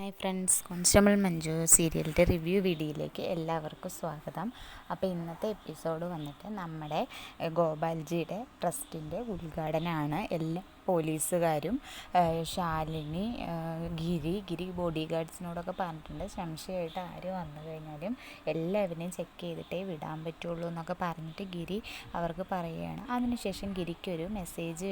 Hi friends constable Manju സീരിയലിന്റെ review വീഡിയോയിലേക്ക് എല്ലാവർക്കും സ്വാഗതം. അപ്പോൾ ഇന്നത്തെ എപ്പിസോഡ് വന്നിട്ട് നമ്മുടെ ഗോപാൽജിയുടെ ട്രസ്റ്റിന്റെ ഉദ്ഘാടനമാണ് എല്ലാ പോലീസുകാരും ശാലിനി ഗിരി ഗിരി ബോഡി ഗാർഡ്സിനോടൊക്കെ പറഞ്ഞിട്ടുണ്ട്. സംശയമായിട്ട് ആര് വന്നു കഴിഞ്ഞാലും എല്ലാവരെയും ചെക്ക് ചെയ്തിട്ടേ വിടാൻ പറ്റുള്ളൂ എന്നൊക്കെ പറഞ്ഞിട്ട് ഗിരി അവർക്ക് പറയുകയാണ്. അതിനുശേഷം ഗിരിക്കൊരു മെസ്സേജ്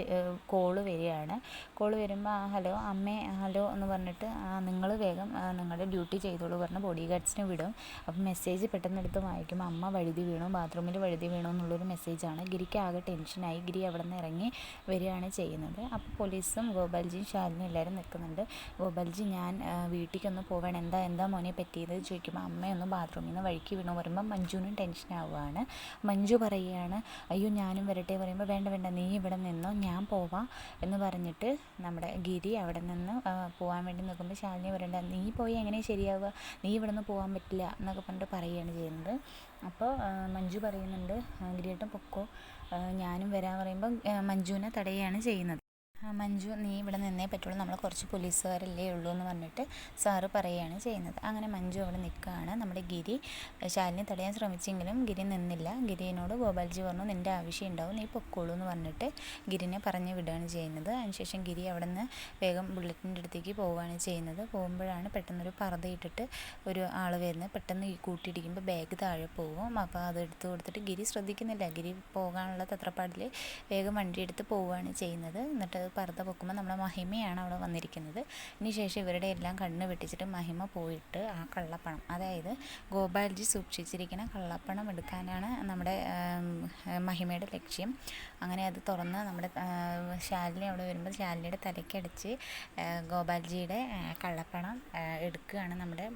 കോൾ വരികയാണ്. കോൾ വരുമ്പോൾ ഹലോ അമ്മേ ഹലോ എന്ന് പറഞ്ഞിട്ട് നിങ്ങൾ വേഗം നിങ്ങളുടെ ഡ്യൂട്ടി ചെയ്തോളൂ പറഞ്ഞ് ബോഡി ഗാർഡ്സിനെ വിടും. അപ്പം മെസ്സേജ് പെട്ടെന്ന് എടുത്ത് വായിക്കും. അമ്മ വഴുതി വീണു ബാത്റൂമിൽ വഴുതി വീണു എന്നുള്ളൊരു മെസ്സേജാണ്. ഗിരിക്ക് ആകെ ടെൻഷനായി. ഗിരി അവിടെ നിന്ന് ഇറങ്ങി വരികയാണ് ചെയ്യുന്നത്. അപ്പോൾ പോലീസും ഗോപാൽജിയും ശാലിനും എല്ലാവരും നിൽക്കുന്നുണ്ട്. ഗോപാൽജി ഞാൻ വീട്ടിലേക്കൊന്ന് പോവാണ്. എന്താ എന്താ മോനെ പറ്റിയത് ചോദിക്കുമ്പോൾ അമ്മയൊന്ന് ബാത്റൂമിൽ നിന്ന് വഴിക്ക് വീണു. പറയുമ്പോൾ മഞ്ജുവിനും ടെൻഷൻ ആവുകയാണ് മഞ്ജു പറയുകയാണ് അയ്യോ ഞാനും വരട്ടെ പറയുമ്പോൾ വേണ്ട വേണ്ട നീ ഇവിടെ നിന്നോ ഞാൻ പോവാം എന്ന് പറഞ്ഞിട്ട് നമ്മുടെ ഗിരി അവിടെ നിന്ന് പോകാൻ വേണ്ടി നിൽക്കുമ്പോൾ ശാലിനി പറയണ്ട നീ പോയി എങ്ങനെ ശരിയാവുക? നീ ഇവിടെ നിന്ന് പോകാൻ പറ്റില്ല എന്നൊക്കെ പറഞ്ഞിട്ട് പറയുകയാണ് ചെയ്യുന്നത്. അപ്പോൾ മഞ്ജു പറയുന്നുണ്ട് "ആ, ഗിരിയേട്ടൻ പൊക്കോ ഞാനും വരാൻ പറയുമ്പോൾ മഞ്ജുവിനെ തടയുകയാണ് ചെയ്യുന്നത്. മഞ്ജു നീ ഇവിടെ നിന്നേ പറ്റുള്ളൂ. നമ്മൾ കുറച്ച് പോലീസുകാരല്ലേ ഉള്ളൂ എന്ന് പറഞ്ഞിട്ട് സാറ് പറയുകയാണ് ചെയ്യുന്നത്. അങ്ങനെ മഞ്ജു അവിടെ നിൽക്കുകയാണ്. നമ്മുടെ ഗിരി ശാലിനി തടയാൻ ശ്രമിച്ചെങ്കിലും ഗിരി നിന്നില്ല. ഗിരിനോട് ഗോപാൽജി പറഞ്ഞു നിന്റെ ആവശ്യം ഉണ്ടാവും. നീ പൊക്കോളൂ എന്ന് പറഞ്ഞിട്ട് ഗിരിനെ പറഞ്ഞു വിടുകയാണ് ചെയ്യുന്നത്. അതിനുശേഷം ഗിരി അവിടെ നിന്ന് വേഗം ബുള്ളറ്റിന്റെ അടുത്തേക്ക് പോവുകയാണ് ചെയ്യുന്നത്. പോകുമ്പോഴാണ് പെട്ടെന്നൊരു പർദ്ദ ഇട്ടിട്ട് ഒരു ആൾ വരുന്നത്. പെട്ടെന്ന് കൂട്ടിയിടിക്കുമ്പോൾ ബാഗ് താഴെ പോകും. അപ്പോൾ അത് എടുത്ത് കൊടുത്തിട്ട് ഗിരി ശ്രദ്ധിക്കുന്നില്ല. ഗിരി പോകാനുള്ള തത്രപ്പാടിൽ വേഗം വണ്ടി എടുത്ത് പോവുകയാണ് ചെയ്യുന്നത്. എന്നിട്ട് അത് പർദ്ദ പൊക്കുമ്പോൾ നമ്മുടെ മഹിമയാണ് അവിടെ വന്നിരിക്കുന്നത്. ഇനി ശേഷം ഇവരുടെ എല്ലാം കണ്ണ് വെട്ടിച്ചിട്ട് മഹിമ പോയിട്ട് ആ കള്ളപ്പണം അതായത് ഗോപാൽജി സൂക്ഷിച്ചിരിക്കുന്ന കള്ളപ്പണം എടുക്കാനാണ് നമ്മുടെ മഹിമയുടെ ലക്ഷ്യം. അങ്ങനെ അത് തുറന്ന് നമ്മുടെ ശാലിനി അവിടെ വരുമ്പോൾ ശാലിനിയുടെ തലയ്ക്കടിച്ച് ഗോപാൽജിയുടെ കള്ളപ്പണം എടുക്കുകയാണ് നമ്മുടെ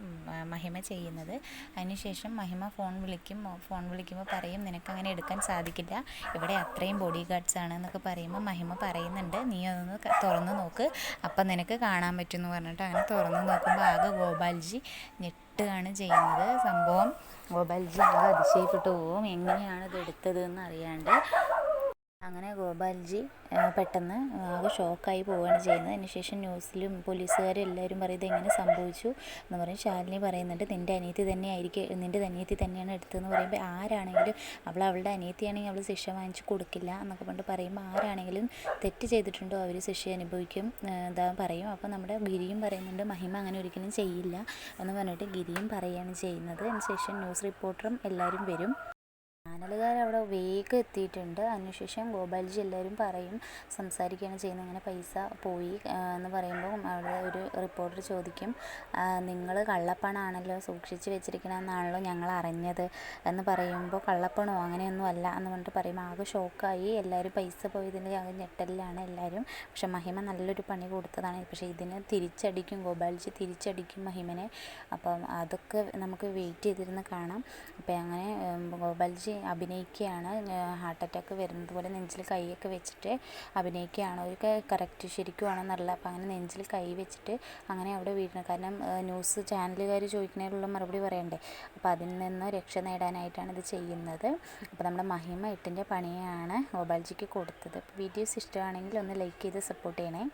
മഹിമ ചെയ്യുന്നത്. അതിനുശേഷം മഹിമ ഫോൺ വിളിക്കും ഫോൺ വിളിക്കുമ്പോൾ പറയും നിനക്കങ്ങനെ എടുക്കാൻ സാധിക്കില്ല. ഇവിടെ അത്രയും ബോഡി ഗാർഡ്സ് ആണ് എന്നൊക്കെ പറയുമ്പോൾ മഹിമ പറയുന്നുണ്ട് നീ അതൊന്ന് തുറന്ന് നോക്ക്. അപ്പം നിനക്ക് കാണാൻ പറ്റുമെന്ന് പറഞ്ഞിട്ട് അങ്ങനെ തുറന്ന് നോക്കുമ്പോൾ ആകെ ഗോപാൽജി ഞെട്ടുകയാണ് ചെയ്യുന്നത്. സംഭവം ഗോപാൽജി ആകെ അതിശയപ്പെട്ടു പോവും. എങ്ങനെയാണ് ഇത് എടുത്തത് എന്ന് അറിയാണ്ട് അങ്ങനെ ഗോപാൽജി പെട്ടെന്ന് ആകെ ഷോക്കായി പോവുകയാണ് ചെയ്യുന്നത്. അതിനുശേഷം ന്യൂസിലും പോലീസുകാരും എല്ലാവരും പറയും എങ്ങനെ സംഭവിച്ചു? എന്ന് പറയും. ശാലിനി പറയുന്നുണ്ട് നിന്റെ അനിയത്തി തന്നെ ആയിരിക്കും നിന്റെ അനിയത്തി തന്നെയാണ് എടുത്തതെന്ന് പറയുമ്പോൾ ആരാണെങ്കിലും അവൾ അവളുടെ അനിയത്തിയാണെങ്കിൽ അവൾ ശിക്ഷ വാങ്ങിച്ചു കൊടുക്കില്ല എന്നൊക്കെ പറഞ്ഞിട്ട് പറയുമ്പോൾ ആരാണെങ്കിലും തെറ്റ് ചെയ്തിട്ടുണ്ടോ അവർ ശിക്ഷ അനുഭവിക്കും എന്താ പറയും. അപ്പോൾ നമ്മുടെ ഗിരിയും പറയുന്നുണ്ട് മഹിമ അങ്ങനെ ഒരിക്കലും ചെയ്യില്ല എന്ന് പറഞ്ഞിട്ട് ഗിരിയും പറയുകയാണ് ചെയ്യുന്നത്. അതിനുശേഷം ന്യൂസ് റിപ്പോർട്ടറും എല്ലാവരും വരും. ചാനലുകാർ അവിടെ വേഗം എത്തിയിട്ടുണ്ട്. അതിനുശേഷം ഗോപാൽജി എല്ലാവരും പറയും സംസാരിക്കുകയാണ് ചെയ്യുന്നത്. ഇങ്ങനെ പൈസ പോയി എന്ന് പറയുമ്പോൾ അവിടെ ഒരു റിപ്പോർട്ടർ ചോദിക്കും നിങ്ങൾ കള്ളപ്പണാണല്ലോ സൂക്ഷിച്ച് വെച്ചിരിക്കണമെന്നാണല്ലോ ഞങ്ങൾ അറിഞ്ഞത് എന്ന് പറയുമ്പോൾ കള്ളപ്പണമോ അങ്ങനെയൊന്നും അല്ല എന്ന് പറഞ്ഞിട്ട് പറയുമ്പോൾ ആകെ ഷോക്കായി. എല്ലാവരും പൈസ പോയതിന്റെ ആകെ ഞെട്ടലിലാണ് എല്ലാവരും. പക്ഷെ മഹിമ നല്ലൊരു പണി കൊടുത്തതാണ്. പക്ഷേ ഇതിന് തിരിച്ചടിക്കും. ഗോപാൽജി തിരിച്ചടിക്കും മഹിമനെ. അപ്പം അതൊക്കെ നമുക്ക് വെയിറ്റ് ചെയ്തിരുന്ന് കാണാം. അപ്പം അങ്ങനെ ഉം, അഭിനയിക്കുകയാണ്. ഹാർട്ട് അറ്റാക്ക് വരുന്നത് പോലെ നെഞ്ചിൽ കൈയൊക്കെ വെച്ചിട്ട് അഭിനയിക്കുകയാണ്. ഒരു കറക്റ്റ് ശരിക്കുവാണെന്നറിയില്ല. അപ്പം അങ്ങനെ നെഞ്ചിൽ കൈ വെച്ചിട്ട് അങ്ങനെ അവിടെ വീഴണം കാരണം ന്യൂസ് ചാനലുകാർ ചോദിക്കുന്നതിനുള്ള മറുപടി പറയണ്ടേ? അപ്പോൾ അതിൽ നിന്ന് രക്ഷ നേടാനായിട്ടാണ് ഇത് ചെയ്യുന്നത്. അപ്പോൾ നമ്മുടെ മഹിമ എട്ടിന്റെ പണിയാണ് ഗോപാൽജിക്ക് കൊടുത്തത്. അപ്പോൾ വീഡിയോസ് ഇഷ്ടമാണെങ്കിൽ ഒന്ന് ലൈക്ക് ചെയ്ത് സപ്പോർട്ട് ചെയ്യണേ.